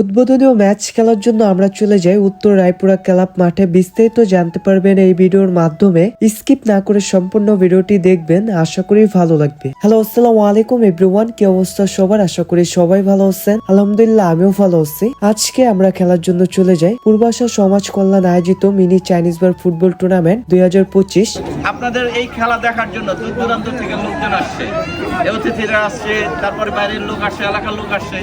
উদ্বোধনীয় match খেলার জন্য আমরা চলে যাই উত্তর রায়পুরা ক্লাব মাঠে। বিস্তারিত জানতে পারবেন এই ভিডিওর মাধ্যমে। স্কিপ না করে সম্পূর্ণ ভিডিওটি দেখবেন, আশা করি ভালো লাগবে। হ্যালো, আসসালামু আলাইকুম এভরিওয়ান, কি অবস্থা সবার? আশা করি সবাই ভালো আছেন। আলহামদুলিল্লাহ, আমিও ভালো আছি। আজকে আমরা খেলার জন্য চলে যাই পূর্বাশা সমাজ কল্যাণ আয়োজিত mini Chinese bar football tournament দুই হাজার পঁচিশ। আপনাদের এই খেলা দেখার জন্য দূর দূরান্ত থেকে লোকজন আসছে। অতিথিরা আসছে, তারপরে বাইরের লোক আসছে এলাকার লোক আসছে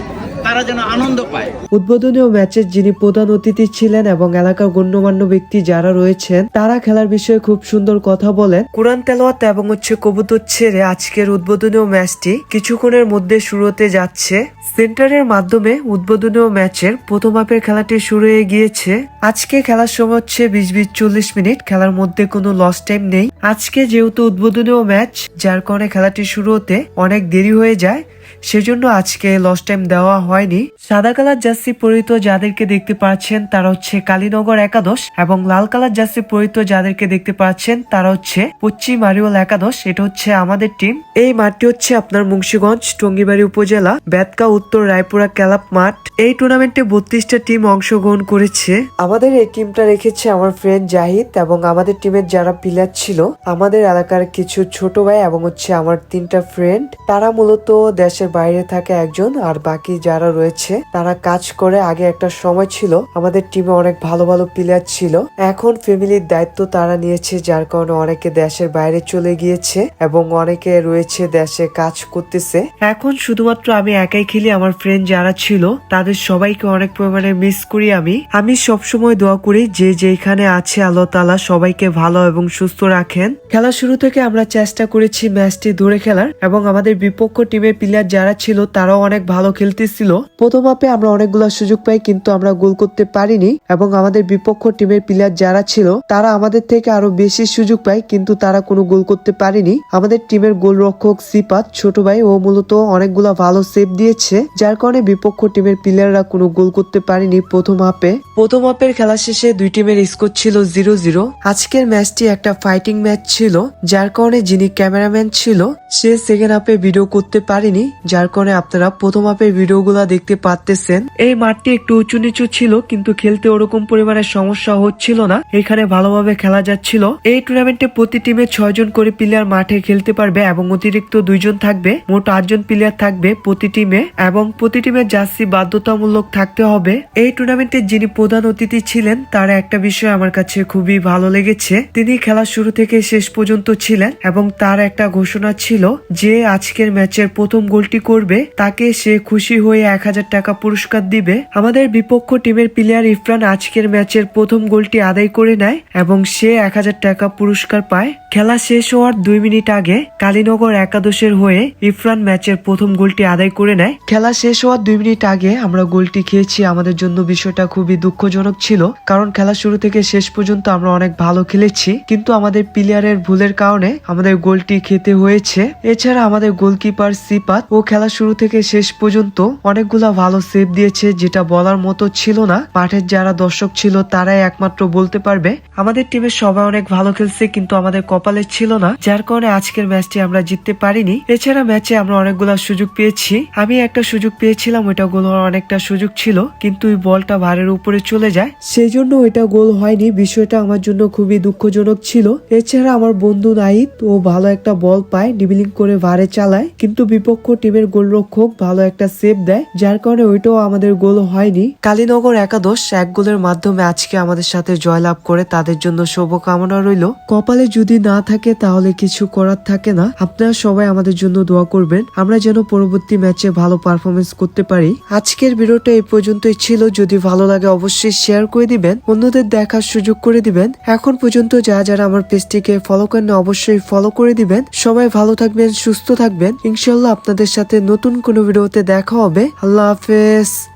তারা যেন আনন্দ পায়। উদ্বোধনীয় ম্যাচের যিনি প্রধান অতিথি ছিলেন এবং এলাকার গণ্যমান্য ব্যক্তি যারা রয়েছেন, তারা খেলার বিষয়ে খুব সুন্দর কথা বলেন। কোরআন তেলাওয়াত এবং হচ্ছে কবুতর ছেড়ে আজকের উদ্বোধনীয় ম্যাচটি কিছুক্ষণের মধ্যে শুরু হতে যাচ্ছে। সেন্টারের মাধ্যমে উদ্বোধনীয় ম্যাচের প্রথম হাফের খেলাটি শুরু হয়ে গিয়েছে। আজকে খেলার সময় হচ্ছে বিশ বিশ চল্লিশ মিনিট। খেলার মধ্যে কোনো লস টাইম নেই। আজকে যেহেতু উদ্বোধনীয় ম্যাচ, যার কারণে খেলাটি শুরু হতে অনেক দেরি হয়ে যায়। সেজন্য আজকে লস টাইম দেওয়া হয়নি। সাদা কালার জার্সি পরিহিত যাদেরকে দেখতে পাচ্ছেন, তারা হচ্ছে কালীনগর একাদশ এবং লাল কালার জার্সি পরিহিত যাদেরকে দেখতে পাচ্ছেন, তারা হচ্ছে পশ্চিম আরিওল একাদশ। এটা হচ্ছে আমাদের টিম এই মাঠটি হচ্ছে আপনার মুন্সিগঞ্জ, টঙ্গিবাড়ি উপজেলা, বেতকা, উত্তর রায়পুরা, ক্যালাপ মাঠ। এই টুর্নামেন্টে বত্রিশটা টিম অংশগ্রহণ করেছে। আমাদের এই টিমটা রেখেছে আমার ফ্রেন্ড জাহিদ এবং আমাদের টিমের যারা প্লেয়ার ছিল, আমাদের এলাকার কিছু ছোট ভাই এবং হচ্ছে আমার তিনটা ফ্রেন্ড তারা মূলত দেশের বাইরে থাকে একজন আর বাকি যারা রয়েছে, তারা কাজ করে। আগে একটা সময় ছিল, আমাদের টিমে অনেক ভালো ভালো প্লেয়ার ছিল। এখন ফ্যামিলির দায়িত্ব তারা নিয়েছে, যার কারণে অনেকে দেশের বাইরে চলে গিয়েছে এবং অনেকে রয়েছে দেশে কাজ করতেছে। এখন শুধুমাত্র আমি একাই খেলি, আমার ফ্রেন্ড যারা ছিল, তাদের সবাইকে অনেক পরিমাণে মিস করি আমি। আমি সবসময় দোয়া করি, যে যেখানে আছে আল্লাহ তালা সবাইকে ভালো এবং সুস্থ রাখেন। খেলা শুরু থেকে আমরা চেষ্টা করেছি ম্যাচটি ধরে খেলার এবং আমাদের বিপক্ষ টিমের প্লেয়ার যারা ছিল তারাও অনেক ভালো খেলতেছিল। প্রথম হাফে আমরা অনেকগুলো সুযোগ পাই, কিন্তু আমরা গোল করতে পারিনি এবং আমাদের বিপক্ষ টিমের প্লেয়ার যারা ছিল, তারা আমাদের থেকে আরও বেশি সুযোগ পায়, কিন্তু তারা কোনো গোল করতে পারেনি। আমাদের টিমের গোলরক্ষক সিপাত, ছোট ভাই, ও মূলত অনেকগুলা ভালো সেভ দিয়েছে, যার কারণে বিপক্ষ টিমের প্লেয়াররা কোনো গোল করতে পারেনি প্রথম হাফে প্রথম হাফের খেলা শেষে দুই টিমের স্কোর ছিল জিরো জিরো আজকের ম্যাচটি একটা ফাইটিং ম্যাচ ছিল, যার কারণে যিনি ক্যামেরাম্যান ছিল, সে সেকেন্ড হাফে ভিডিও করতে পারেনি যার কারণে আপনারা প্রথম হাফের ভিডিওগুলো দেখতে পারতেছেন। এই মাঠটি একটু উঁচু নিচু ছিল, কিন্তু খেলতে ওরকম পরিমাণে সমস্যা হচ্ছিল না। এখানে ভালোভাবে খেলা যাচ্ছিল। এই টুর্নামেন্টে প্রতি টিমে ছয় জন করে প্লেয়ার মাঠে খেলতে পারবে এবং অতিরিক্ত দুইজন থাকবে। মোট আটজন প্লেয়ার থাকবে প্রতি টিমে এবং প্রতি টিমের জার্সি বাধ্যতামূলক থাকতে হবে। এই টুর্নামেন্টে যিনি প্রধান অতিথি ছিলেন, তার একটা বিষয় আমার কাছে খুবই ভালো লেগেছে। তিনি খেলা শুরু থেকে শেষ পর্যন্ত ছিলেন এবং তার একটা ঘোষণা ছিল যে আজকের ম্যাচের প্রথম গোলটি করবে, তাকে সে খুশি হয়ে এক হাজার টাকা পুরস্কার দিবে। আমাদের বিপক্ষ টিমের প্লেয়ার ইফরান আজকের ম্যাচের প্রথম গোলটি আদায় করে নেয় এবং সে এক হাজার টাকা পুরস্কার পায়। খেলা শেষ হওয়ার দুই মিনিট আগে কালীনগর একাদশের হয়ে ইফরান ম্যাচের প্রথম গোলটি আদায় করে নেয়। খেলা শেষ হওয়ার দুই মিনিট আগে আমরা গোলটি খেয়েছি, আমাদের জন্য বিষয়টা খুবই দুঃখজনক ছিল, কারণ খেলা শুরু থেকে শেষ পর্যন্ত আমরা অনেক ভালো খেলেছি, কিন্তু আমাদের প্লেয়ারের ভুলের কারণে আমাদের গোলটি খেতে হয়েছে। এছাড়া আমাদের গোলকিপার সিপাত ও খেলা শুরু থেকে শেষ পর্যন্ত অনেকগুলা ভালো সেভ দিয়েছে যেটা বলার মতো ছিল না। মাঠের যারা দর্শক ছিল, তারাই একমাত্র বলতে পারবে। আমাদের টিমের সবাই অনেক ভালো খেলছে, কিন্তু আমাদের কপালে ছিল না। যার কারণে আজকের ম্যাচটি আমরা জিততে পারিনি। এছাড়া ম্যাচে আমরা অনেকগুলা সুযোগ পেয়েছি। আমি একটা সুযোগ পেয়েছিলাম, ওইটা গোল হওয়ার অনেকটা সুযোগ ছিল, কিন্তু ওই বলটা ভারের উপরে চলে যায়। সেই জন্য ওইটা গোল হয়নি। বিষয়টা আমার জন্য খুবই দুঃখজনক ছিল। এছাড়া আমার বন্ধু নাহিদ, ও ভালো একটা বল পায় ডিবিলিং করে ভারে চালায়। কিন্তু বিপক্ষ টিমের গোলরক্ষক ভালো একটা সেভ দেয়, যার কারণে ওইটাও আমাদের গোল হয়নি। কালীনগর একাদশ এক গোলের মাধ্যমে আজকে আমাদের সাথে জয়লাভ করে তাদের জন্য শুভকামনা রইল। কপালে যদি না থাকে তাহলে কিছু করার থাকে না। আপনারা সবাই আমাদের জন্য দোয়া করবেন। আমরা যেন পরবর্তী ম্যাচে ভালো পারফরমেন্স করতে পারি। আজকের ভিডিওটা এই পর্যন্তই ছিল। যদি ভালো লাগে অবশ্যই শেয়ার করে দিবেন। অন্যদের দেখার সুযোগ করে দিবেন। এখন পর্যন্ত যারা যারা আমার পেজটিকে ফলো করেন অবশ্যই ফলো করে দিবেন। সবাই ভালো থাকবেন, সুস্থ থাকবেন। ইনশাল্লাহ আপনাদের সাথে নতুন কোনো ভিডিওতে দেখা হবে। আল্লাহ হাফেজ।